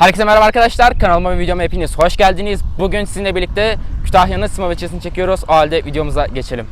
Herkese merhaba arkadaşlar. Kanalıma ve videoma hepiniz hoş geldiniz. Bugün sizinle birlikte Kütahya'nın ilçesini çekiyoruz. O halde videomuza geçelim.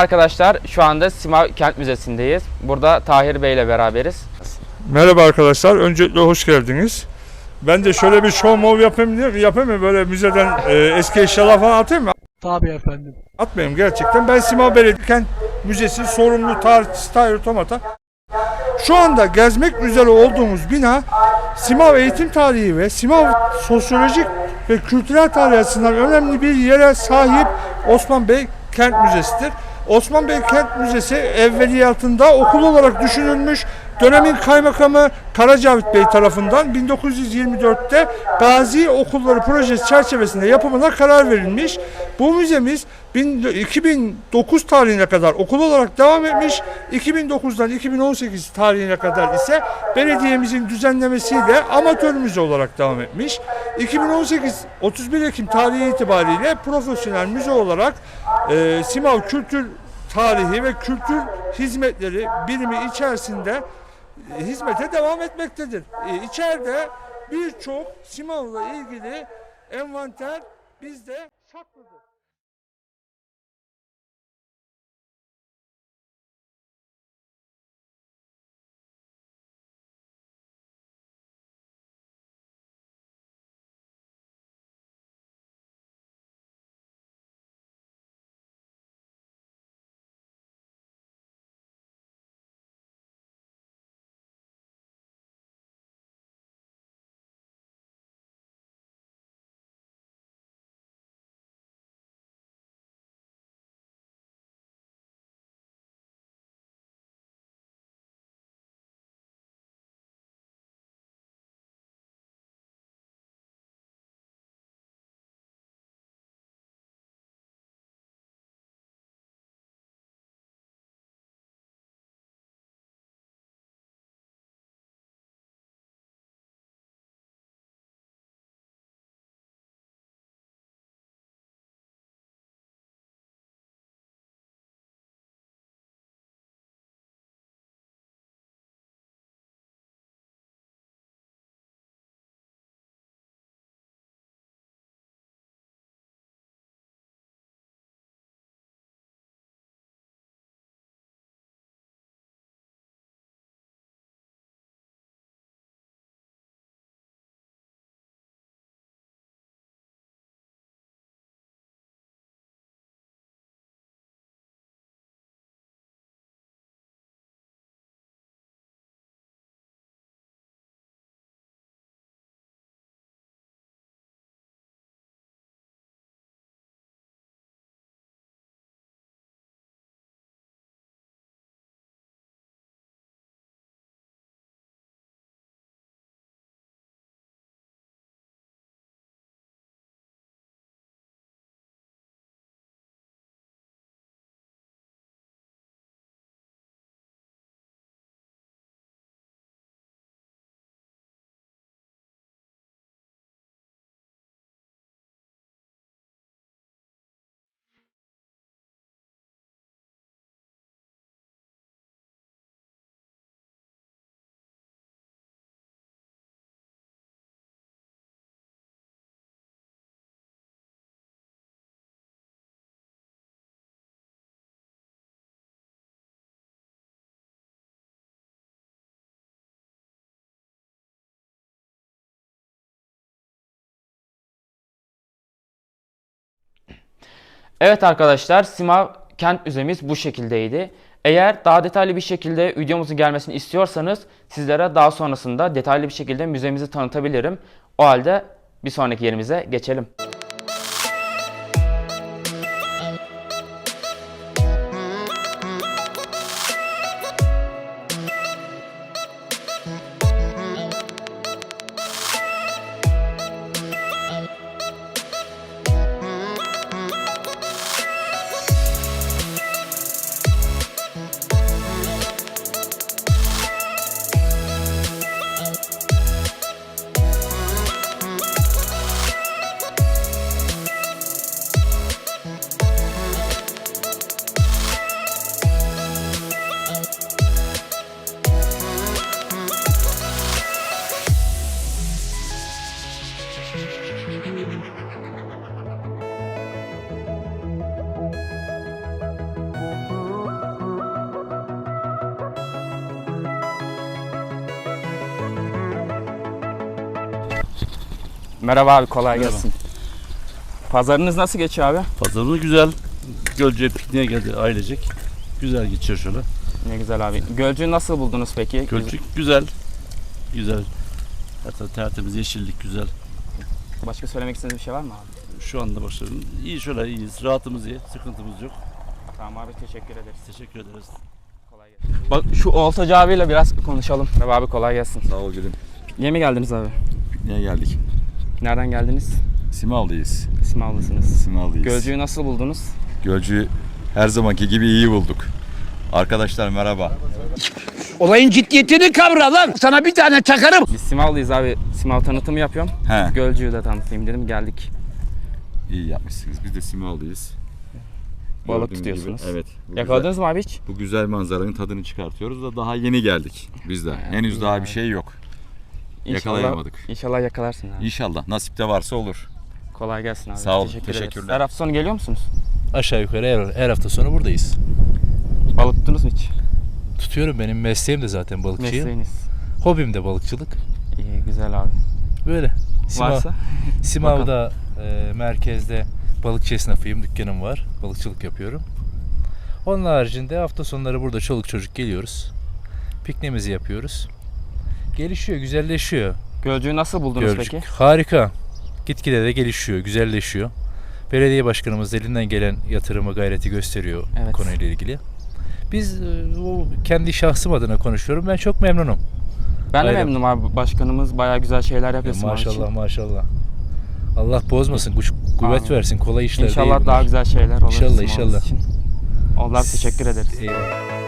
Arkadaşlar şu anda Simav Kent Müzesi'ndeyiz. Burada Tahir Bey ile beraberiz. Merhaba arkadaşlar. Öncelikle hoş geldiniz. Ben de şöyle bir show mov yapayım diye yapayım mı? Böyle müzeden e, eski eşyalar falan atayım mı? Tabii efendim. Atmayayım gerçekten. Ben Simav Belediye Kent Müzesi sorumlu tarihçisi Tahir Tomata. Şu anda gezmek üzere olduğumuz bina Simav eğitim tarihi ve Simav sosyolojik ve kültürel tarihi açısından önemli bir yere sahip Osman Bey Kent Müzesi'dir. Osman Bey Kent Müzesi evveliyatında okul olarak düşünülmüş dönemin kaymakamı Karacavit Bey tarafından 1924'te Gazi Okulları Projesi çerçevesinde yapımına karar verilmiş. Bu müzemiz bin- 2009 tarihine kadar okul olarak devam etmiş. 2009'dan 2018 tarihine kadar ise belediyemizin düzenlemesiyle amatör müze olarak devam etmiş. 2018 31 Ekim tarihi itibariyle profesyonel müze olarak e, Simav Kültür Tarihi ve Kültür Hizmetleri birimi içerisinde hizmete devam etmektedir. E, içeride birçok Simav'la ilgili envanter bizde saklıdır. Evet arkadaşlar Simav kent müzemiz bu şekildeydi. Eğer daha detaylı bir şekilde videomuzun gelmesini istiyorsanız sizlere daha sonrasında detaylı bir şekilde müzemizi tanıtabilirim. O halde bir sonraki yerimize geçelim. Merhaba abi kolay Merhaba. gelsin. Pazarınız nasıl geçiyor abi? Pazarımız güzel. Gölcük'e pikniğe geldi ailecek. Güzel geçiyor şöyle. Ne güzel abi. Gölcüğü nasıl buldunuz peki? Gölcük güzel. Güzel. Hatta tertemiz yeşillik güzel. Başka söylemek istediğiniz bir şey var mı abi? Şu anda başlıyorum. İyi şöyle iyiyiz. Rahatımız iyi. Sıkıntımız yok. Tamam abi teşekkür ederiz. Teşekkür ederiz. Kolay gelsin. Bak şu Oltacı abiyle biraz konuşalım. Merhaba abi kolay gelsin. Sağ ol gülüm. Niye mi geldiniz abi? Niye geldik? Nereden geldiniz? Simavlıyız. İsmail'dısınız. Simavlıyız. Gölcüğü nasıl buldunuz? Gölcüğü her zamanki gibi iyi bulduk. Arkadaşlar merhaba. Olayın ciddiyetini kavra lan. Sana bir tane çakarım. Biz Simavlıyız abi. Simav tanıtımı yapıyorum. He, Gölcüğü de tanıtayım dedim geldik. iyi yapmışsınız. Biz de Simavlıyız. Balık Gördüğünüz tutuyorsunuz. Gibi, evet. Yakaladınız mı abi hiç? Güzel, bu güzel manzaranın tadını çıkartıyoruz da daha yeni geldik biz de. Henüz daha bir şey yok. Yakalayamadık. İnşallah yakalarsın abi. İnşallah nasipte varsa olur. Kolay gelsin abi. Sağ olun, Teşekkür ederiz. teşekkürler. Her hafta sonu geliyor musunuz? Aşağı yukarı her, her hafta sonu buradayız. Balık tuttunuz mu hiç? Tutuyorum benim mesleğim de zaten balıkçıyım. Mesleğiniz. Hobim de balıkçılık. İyi güzel abi. Böyle. Simav, Varsa? Simav'da e, merkezde balıkçı esnafıyım. Dükkanım var. Balıkçılık yapıyorum. Onun haricinde hafta sonları burada çoluk çocuk geliyoruz. Pikniğimizi yapıyoruz. Gelişiyor, güzelleşiyor. Gölcüğü nasıl buldunuz Gölcük. peki? Harika. Gitgide de gelişiyor, güzelleşiyor. Belediye başkanımız elinden gelen yatırımı gayreti gösteriyor Evet. konuyla ilgili. Biz e, o kendi şahsım adına konuşuyorum. Ben çok memnunum. Ben de memnunum abi. Başkanımız bayağı güzel şeyler yapıyor için. maşallah maşallah. Allah bozmasın, güç kuvvet Amin. versin. Kolay işler değil İnşallah bunlar. daha güzel şeyler olur. İnşallah, inşallah. Için. Allah teşekkür ederiz. Eyvallah.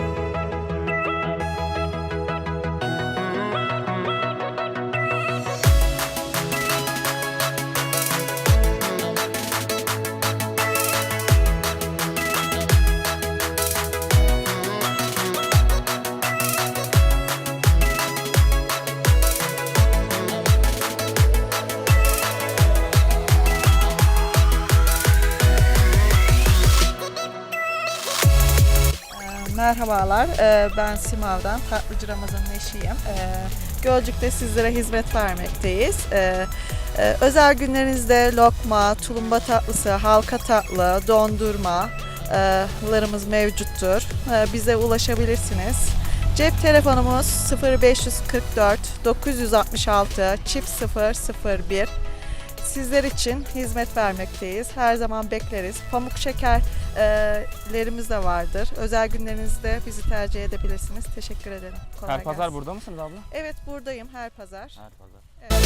Merhabalar, ee, ben Simav'dan, Tatlıcı Ramazan'ın eşiyim. Ee, Gölcük'te sizlere hizmet vermekteyiz. Ee, e, Özel günlerinizde lokma, tulumba tatlısı, halka tatlı, dondurma e, mevcuttur. Bize ulaşabilirsiniz. Cep telefonumuz 0544 966 çift 001. Sizler için hizmet vermekteyiz. Her zaman bekleriz. Pamuk lerimiz de vardır. Özel günlerinizde bizi tercih edebilirsiniz. Teşekkür ederim. Kolay Her gelsin. pazar burada mısınız abla? Evet buradayım her pazar. Her pazar. Evet.